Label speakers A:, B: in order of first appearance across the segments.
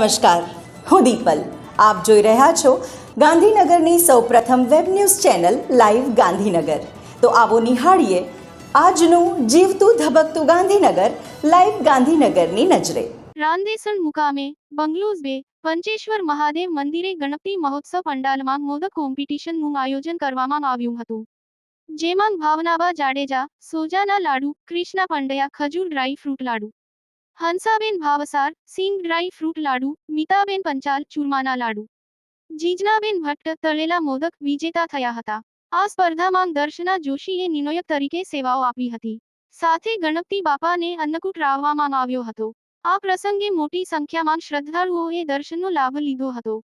A: નમસ્કાર, હું દીપલ. આપ જોઈ રહ્યા છો ગાંધીનગરની સૌપ્રથમ web news channel live Gandhinagar. તો આવો નિહાળીએ આજનું જીવતું ધબકતું ગાંધીનગર, લાઈવ ગાંધીનગરની નજરે.
B: રાંદેસણ મુકામે બંગલોઝ બે, પંચેશ્વર મહાદેવ મંદિરે ગણપતિ મહોત્સવ પંડાલમાં મોદક કોમ્પિટિશનનું આયોજન કરવામાં આવ્યું હતું. જેમાં ભાવનાબા જાડેજા, સોજાના લાડુ ક્રિષ્ના પંડયા, ખજૂર ડ્રાય ફ્રૂટ લાડુ હંસાબેન ભાવસાર, સિંગ ડ્રાય ફ્રૂટ લાડુ, મિતાબેન પંચાલ, ચૂરમાના લાડુ. જીજનાબેન ભટ્ટ, તળેલા મોદક વિજેતા થયા હતા. આ સ્પર્ધામાં દર્શના જોશીએ નિર્ણયક તરીકે સેવાઓ આપી હતી. સાથે ગણપતિ બાપાને અન્નકૂટ રાવવામાં આવ્યો હતો. આ પ્રસંગે મોટી સંખ્યામાં શ્રદ્ધાળુઓએ દર્શનનો લાભ લીધો હતો.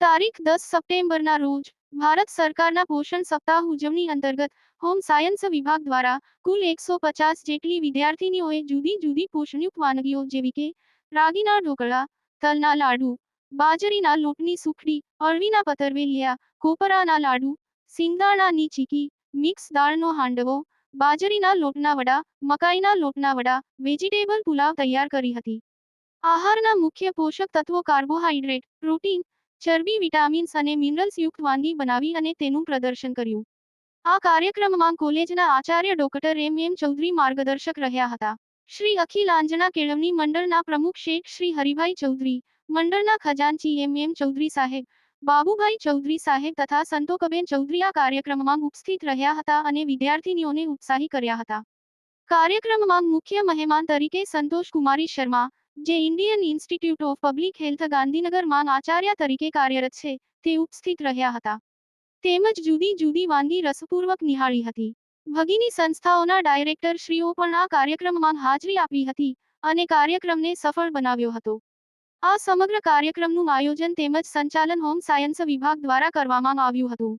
B: તારીખ દસ સપ્ટેમ્બરના રોજ ભારત સરકારના પોષણ સપ્તાહ ઉજવણી અંતર્ગત હોમ સાયન્સ વિભાગ દ્વારા કુલ એકસો પચાસ જેટલી વિદ્યાર્થીનીઓએ જુદી જુદી પોષણયુક્ત વાનગીઓ જેવી કે રાગીના ઢોકળા, તલના લાડુ, બાજરીના લોટની સુખડી, અળવીના પતરવેલિયા, કોપરાના લાડુ સિંગદાણાની ચીકી, મિક્સ દાળનો હાંડવો, બાજરીના લોટના વડા, મકાઈના લોટના વડા, વેજીટેબલ પુલાવ તૈયાર કરી હતી. આહારના મુખ્ય પોષક તત્વો કાર્બોહાઈડ્રેટ, પ્રોટીન ચરબી, વિટામિન્સ અને મિનરલ્સ યુક્ત વાનગી બનાવી અને તેનું પ્રદર્શન કર્યું. આ કાર્યક્રમમાં કોલેજના આચાર્ય ડોક્ટર એમ. એમ. ચૌધરી માર્ગદર્શક રહ્યા હતા. શ્રી અખિલ આંજના કેળવણી મંડળના પ્રમુખ શેખ શ્રી હરિભાઈ ચૌધરી, મંડળના ખજાનચી એમ. એમ. ચૌધરી સાહેબ, બાબુભાઈ ચૌધરી સાહેબ તથા સંતોકબેન ચૌધરી આ કાર્યક્રમમાં ઉપસ્થિત રહ્યા હતા અને વિદ્યાર્થીનીઓને ઉત્સાહી કર્યા હતા. કાર્યક્રમમાં મુખ્ય મહેમાન તરીકે સંતોષ કુમારી શર્મા જે Indian Institute of Public Health ગાંધીનગરમાં આચાર્ય તરીકે કાર્યરત છે, તે ઉપસ્થિત રહ્યા હતા. તેમજ જુદી જુદી વાનગી રસપૂર્વક નિહાળી હતી. ભગીની સંસ્થાઓના ડાયરેક્ટર શ્રીઓ પણ આ કાર્યક્રમમાં હાજરી આપી હતી અને કાર્યક્રમને સફળ બનાવ્યો હતો. આ સમગ્ર કાર્યક્રમનું આયોજન તેમજ સંચાલન હોમ સાયન્સ વિભાગ દ્વારા કરવામાં આવ્યું હતું.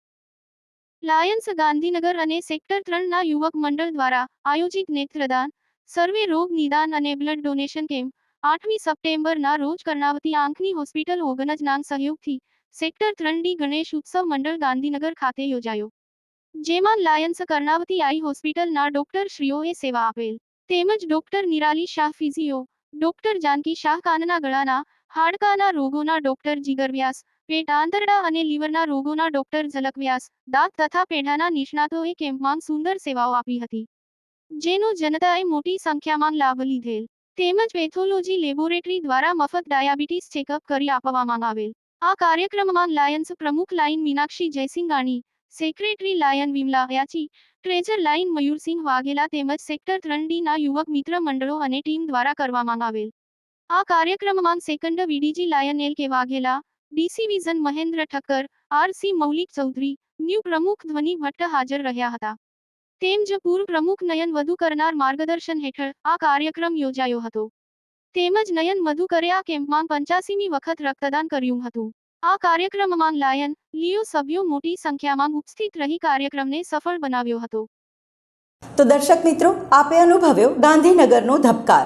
B: લાયન્સ ગાંધીનગર અને સેક્ટર ત્રણના યુવક મંડળ દ્વારા આયોજિત નેત્રદાન, સર્વે રોગ નિદાન અને બ્લડ ડોનેશન કેમ્પ આઠમી સપ્ટેમ્બરના રોજ કર્ણાવતી આંખની હોસ્પિટલ ઓગનજનાંગ સહયોગથી સેક્ટર ત્રણ ગણેશ ઉત્સવ મંડળ ગાંધીનગર ખાતે યોજાયો. જેમાં લાયન્સ કર્ણાવતી આઈ હોસ્પિટલના ડોક્ટર શ્રીઓએ સેવા આપેલ. તેમજ doctor Nirali Shah physio, doctor Janki Shah કાનના ગળાના, હાડકાના રોગોના ડોક્ટર જીગર વ્યાસ, પેટ આંતરડા અને લીવરના રોગોના ડોક્ટર ઝલક વ્યાસ, દાંત તથા પેઢાના નિષ્ણાતોએ કેમ્પમાં સુંદર સેવાઓ આપી હતી. જેનો જનતાએ મોટી સંખ્યામાં લાભ લીધેલ. તેમજ પેથોલોજી લેબોરેટરી દ્વારા મફત ડાયાબિટીસ ચેકઅપ કરી આપવામાં આવેલ. આ કાર્યક્રમમાં લાયન્સ પ્રમુખ lion Minakshi Jaisinghani, secretary lion Vimla Hayachi treasurer lion Mayursinh Vaghela તેમજ સેક્ટર ત્રણ ડીના યુવક મિત્ર મંડળો અને ટીમ દ્વારા કરવામાં આવેલ. આ કાર્યક્રમમાં second VDG lion L K Vaghela, DC vision Mahendra Thakkar RC Maulik Chaudhary, new પ્રમુખ ધ્વની ભટ્ટ હાજર રહ્યા હતા. તેમજ પૂર્વ પ્રમુખ નયન વધુ કરનાર માર્ગદર્શન હેઠળ આ કાર્યક્રમ યોજાયો હતો. તેમજ નયન મધુકરે આ કેમ્પમાં પંચાસીમી વખત રક્તદાન કર્યું હતું. આ કાર્યક્રમમાં લાયન, લિયો સભ્યો મોટી સંખ્યામાં ઉપસ્થિત રહી કાર્યક્રમને સફળ બનાવ્યો હતો.
A: તો દર્શક મિત્રો, આપે અનુભવ્યો ગાંધીનગરનો ધબકાર.